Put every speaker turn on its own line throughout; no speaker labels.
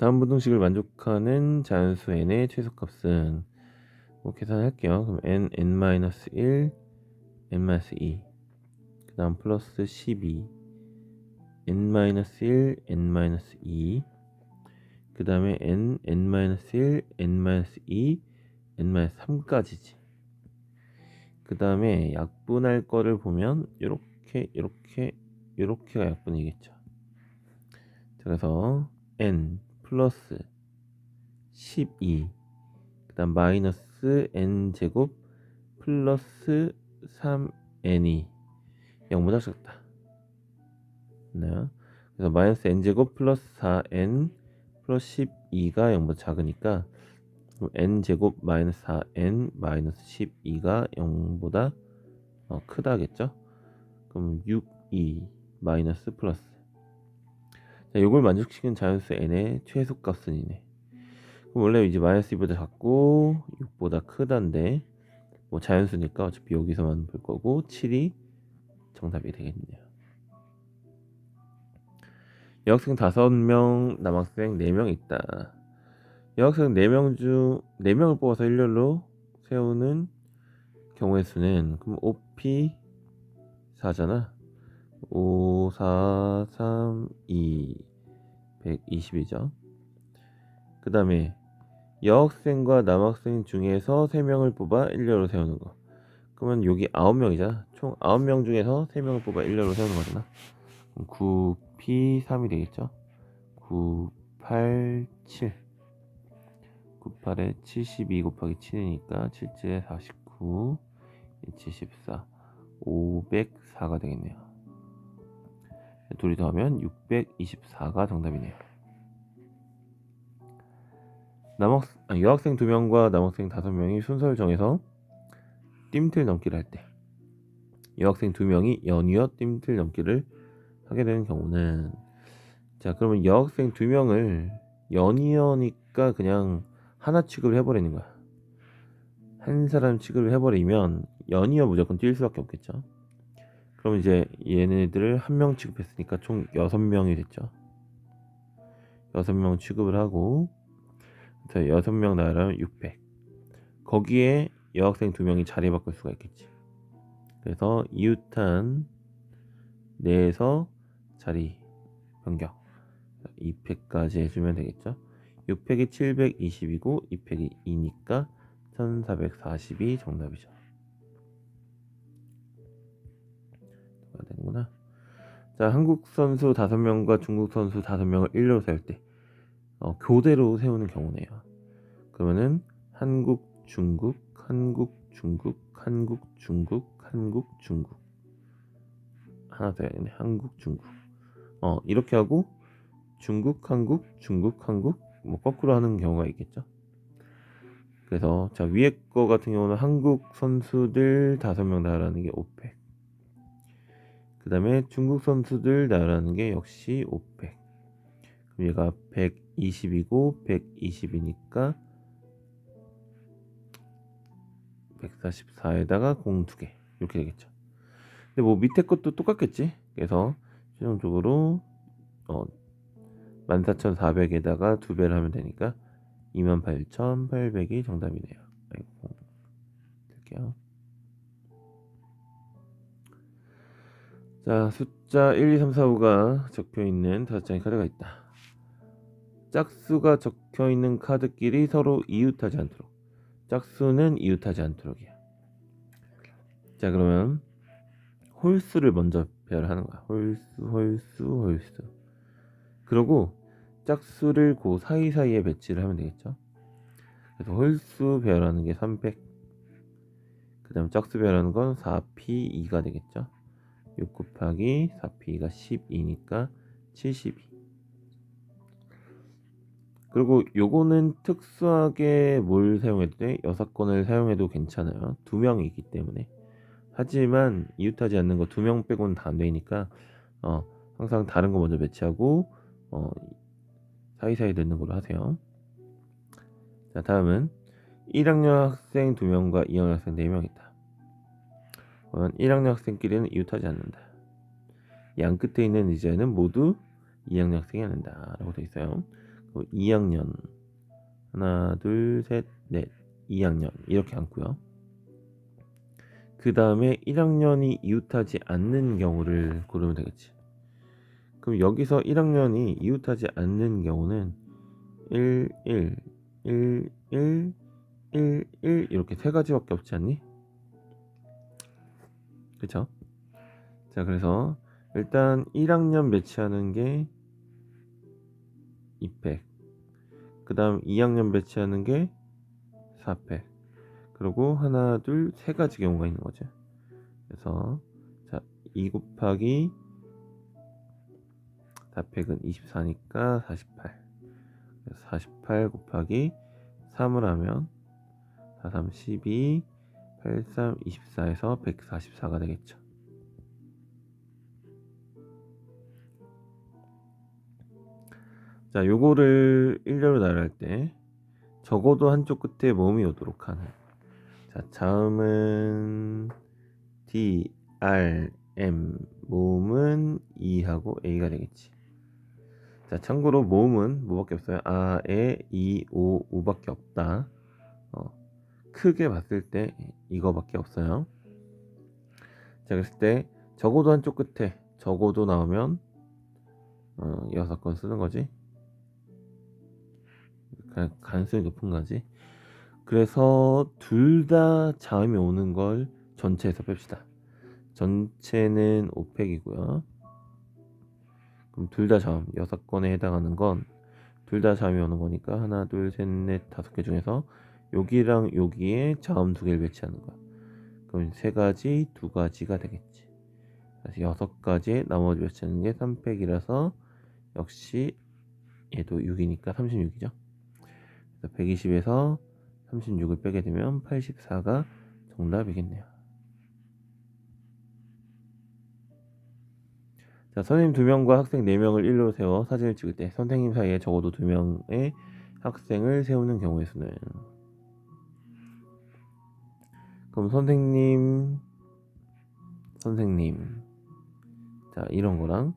다음 부등식을 만족하는 자연수 n의 최소값은 뭐 계산할게요. 그럼 n n-1 n-2 그 다음 플러스 12 n-1 n-2 그 다음에 n n-1 n-2 n-3까지지 그 다음에 약분할 거를 보면 이렇게 이렇게 이렇게가 약분이겠죠 자, 그래서 n 플러스 12 그다음 마이너스 n 제곱 플러스 3n이 0보다 작다. 네. 그래서 마이너스 n 제곱 플러스 4n 플러스 12가 0보다 작으니까 n 제곱 마이너스 4n 마이너스 12가 0보다 어, 크다겠죠? 그럼 6, 2 마이너스 플러스 자, 이걸 만족시키는 자연수 n의 최소값은 이네. 그럼 원래 이제 마이너스 2보다 작고 6보다 크다인데 뭐 자연수니까 어차피 여기서만 볼 거고 7이 정답이 되겠네요. 여학생 5명, 남학생 4명 있다. 여학생 4명 중 4명을 뽑아서 일렬로 세우는 경우의 수는 그럼 OP 4잖아. 5, 4, 3, 2, 120이죠. 그 다음에 여학생과 남학생 중에서 3명을 뽑아 1렬로 세우는 거. 그러면 여기 9명이잖아. 총 9명 중에서 3명을 뽑아 1렬로 세우는 거잖아. 9, P, 3이 되겠죠. 9, 8, 7. 9, 8에 72 곱하기 7이니까 7, 7에 49, 74, 504가 되겠네요. 둘이 더하면 624가 정답이네요. 남학 아, 여학생 2명과 남학생 5명이 순서를 정해서 띠틀 넘기를 할 때 여학생 2명이 연이어 띠틀 넘기를 하게 되는 경우는 자 그러면 여학생 2명을 연이어니까 그냥 하나 취급을 해버리는 거야 한 사람 취급을 해버리면 연이어 무조건 뛸 수밖에 없겠죠 그럼 이제 얘네들을 한 명 취급했으니까 총 6명이 됐죠. 6명 취급을 하고 자, 6명 나라면 600 거기에 여학생 2명이 자리 바꿀 수가 있겠지. 그래서 이웃한 내에서 자리 변경. 2팩까지 해주면 되겠죠. 6팩이 720이고 2팩이 2니까 1440이 정답이죠 되는구나. 자 한국 선수 5명과 중국 선수 5명을 1로 세울 때 어, 교대로 세우는 경우네요. 그러면은 한국 중국 한국 중국 한국 중국 한국 중국. 하나 더 해야겠네. 한국 중국. 어 이렇게 하고 중국 한국 중국 한국 뭐 거꾸로 하는 경우가 있겠죠? 그래서 자 위에 거 같은 경우는 한국 선수들 다섯 명 나라는 게 500. 그 다음에 중국 선수들 나라는 게 역시 500. 그럼 얘가 120이고 120이니까 144에다가 공두개 이렇게 되겠죠. 근데 뭐 밑에 것도 똑같겠지. 그래서 최종적으로 어 14,400에다가 두 배를 하면 되니까 28,800이 정답이네요. 아이고, 될게요. 자, 숫자 1, 2, 3, 4, 5가 적혀 있는 다섯 장의 카드가 있다. 짝수가 적혀 있는 카드끼리 서로 이웃하지 않도록. 짝수는 이웃하지 않도록이야. 자, 그러면 홀수를 먼저 배열하는 거야. 홀수, 홀수, 홀수. 그러고 짝수를 그 사이사이에 배치를 하면 되겠죠. 그래서 홀수 배열하는 게 300. 그 다음 짝수 배열하는 건 4p2가 되겠죠. 6 곱하기 4p가 12니까 72. 그리고 요거는 특수하게 뭘 사용해도 돼? 여사건을 사용해도 괜찮아요. 두 명이기 때문에. 하지만 이웃하지 않는 거 두 명 빼고는 다 안 되니까 어, 항상 다른 거 먼저 배치하고 어, 사이사이 넣는 걸로 하세요. 자, 다음은 1학년 학생 2명과 2학년 학생 4명 있다. 그러면 1학년 학생끼리는 이웃하지 않는다. 양 끝에 있는 의자는 모두 2학년 학생이 앉는다. 라고 되어 있어요. 또 2학년 하나 둘 셋 넷 2학년 이렇게 앉고요. 그 다음에 1학년이 이웃하지 않는 경우를 고르면 되겠지. 그럼 여기서 1학년이 이웃하지 않는 경우는 1, 1, 1, 1, 1, 1 이렇게 세 가지밖에 없지 않니? 그쵸? 자, 그래서 일단 1학년 배치하는 게 2팩. 그 다음 2학년 배치하는 게 4팩. 그리고 하나, 둘, 세 가지 경우가 있는 거죠. 그래서 자, 2 곱하기 4팩은 24니까 48. 48 곱하기 3을 하면 4, 3, 12, 8, 3, 24에서 144가 되겠죠. 자, 요거를 일렬로 나열할 때 적어도 한쪽 끝에 모음이 오도록 하는. 자, 자음은 D, R, M, 모음은 E하고 A가 되겠지. 자, 참고로 모음은 뭐밖에 없어요? 아, 에, 이, 오, 우밖에 없다. 어, 크게 봤을 때 이거밖에 없어요. 자, 그랬을 때 적어도 한쪽 끝에 적어도 나오면 어, 여섯 건 쓰는 거지. 가- 가능성이 높은 거지. 그래서 둘 다 자음이 오는 걸 전체에서 뺍시다. 전체는 5팩이고요. 그럼 둘 다 자음 여섯 건에 해당하는 건 둘 다 자음이 오는 거니까 하나, 둘, 셋, 넷, 다섯 개 중에서 여기랑 여기에 자음 두 개를 배치하는 거야. 그럼 세 가지, 두 가지가 되겠지. 그래서 여섯 가지에 나머지 배치하는 게 3팩이라서 역시 얘도 6이니까 36이죠. 그래서 120에서 36을 빼게 되면 84가 정답이겠네요. 자, 선생님 2명과 학생 4명을 일로 세워 사진을 찍을 때 선생님 사이에 적어도 2명의 학생을 세우는 경우의 수는 그럼 선생님 선생님 자 이런 거랑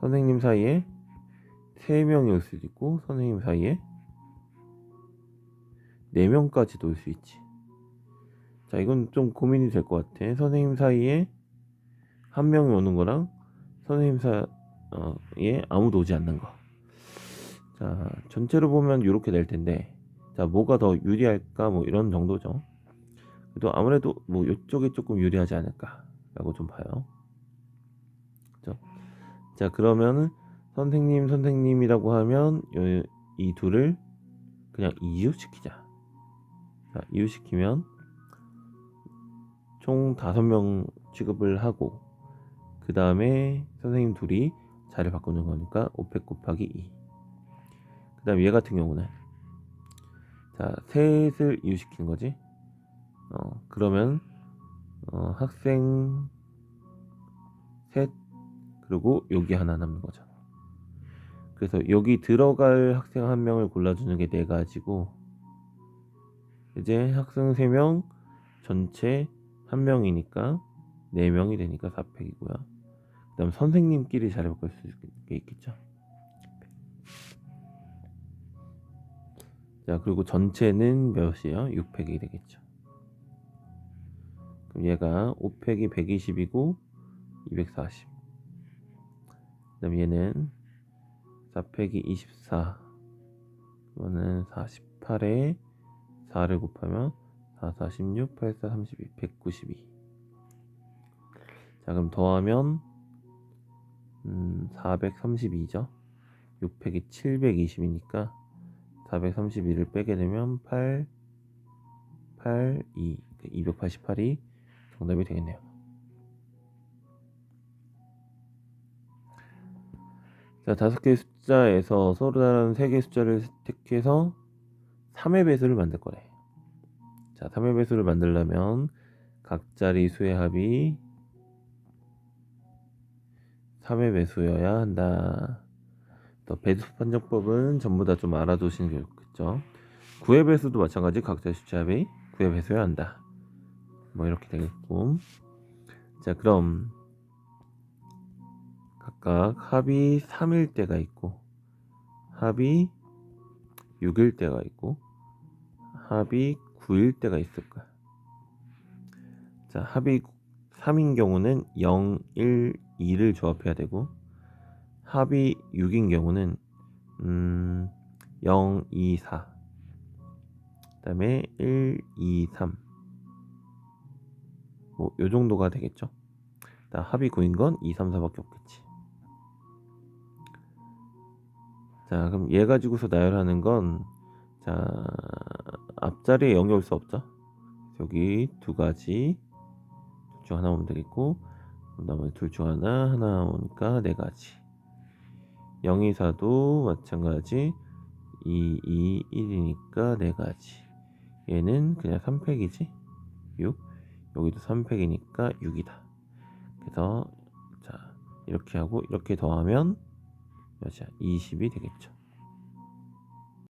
선생님 사이에 3명이 올 수도 있고 선생님 사이에 4명까지도 올 수 있지 자 이건 좀 고민이 될 것 같아 선생님 사이에 한 명이 오는 거랑 선생님 사이에 아무도 오지 않는 거. 자, 전체로 보면 이렇게 될 텐데, 자, 뭐가 더 유리할까? 뭐 이런 정도죠. 그래도 아무래도 뭐 이쪽이 조금 유리하지 않을까라고 좀 봐요. 그죠? 자, 그러면은 선생님, 선생님이라고 하면 요- 이 둘을 그냥 이웃시키자. 자, 이웃시키면 총 다섯 명 취급을 하고 그 다음에 선생님 둘이 자리를 바꾸는 거니까 500 곱하기 2. 그 다음 얘 같은 경우는 자 셋을 이웃시키는 거지. 어 그러면 어, 학생 셋 그리고 여기 하나 남는 거잖아. 그래서 여기 들어갈 학생 한 명을 골라주는 게 네 가지고 이제 학생 세 명 전체 한 명이니까 네 명이 되니까 4팩이고요. 그다음 선생님끼리 자리 바꿀 수 있게 있겠죠. 자 그리고 전체는 몇이에요? 6팩이 되겠죠. 그럼 얘가 5 팩이 120이고 240. 그다음 얘는 4 팩이 24. 그러면은 48에 4를 곱하면 4, 46, 8, 4, 32, 192. 자 그럼 더하면 음, 432죠. 6팩이 720이니까 432를 빼게 되면 8, 8, 2, 288이 정답이 되겠네요. 자, 다섯 개의 숫자에서 서로 다른 세 개의 숫자를 택해서 3의 배수를 만들 거래. 자, 3의 배수를 만들려면 각 자리 수의 합이 3의 배수여야 한다. 또 배수 판정법은 전부 다 좀 알아두시는 게 좋겠죠. 9의 배수도 마찬가지 각자 숫자 합이 9의 배수여야 한다. 뭐 이렇게 되겠고. 자, 그럼 각각 합이 3일 때가 있고 합이 6일 때가 있고 합이 9일 때가 있을 거야. 자, 합이 3인 경우는 0, 1, 2를 조합해야 되고 합이 6인 경우는 음, 0, 2, 4 그 다음에 1, 2, 3 뭐, 요 정도가 되겠죠. 자, 합이 9인 건 2, 3, 4밖에 없겠지. 자, 그럼 얘 가지고서 나열하는 건, 자, 앞자리에 0이 올 수 없죠. 여기 두 가지, 둘 중 하나 오면 되겠고, 나머지 둘 중 하나, 하나 오니까 네 가지. 0, 2, 4도 마찬가지, 2, 2, 1이니까 네 가지. 얘는 그냥 3팩이지? 6. 여기도 3팩이니까 6이다. 그래서 자 이렇게 하고 이렇게 더하면 몇이야? 20이 되겠죠.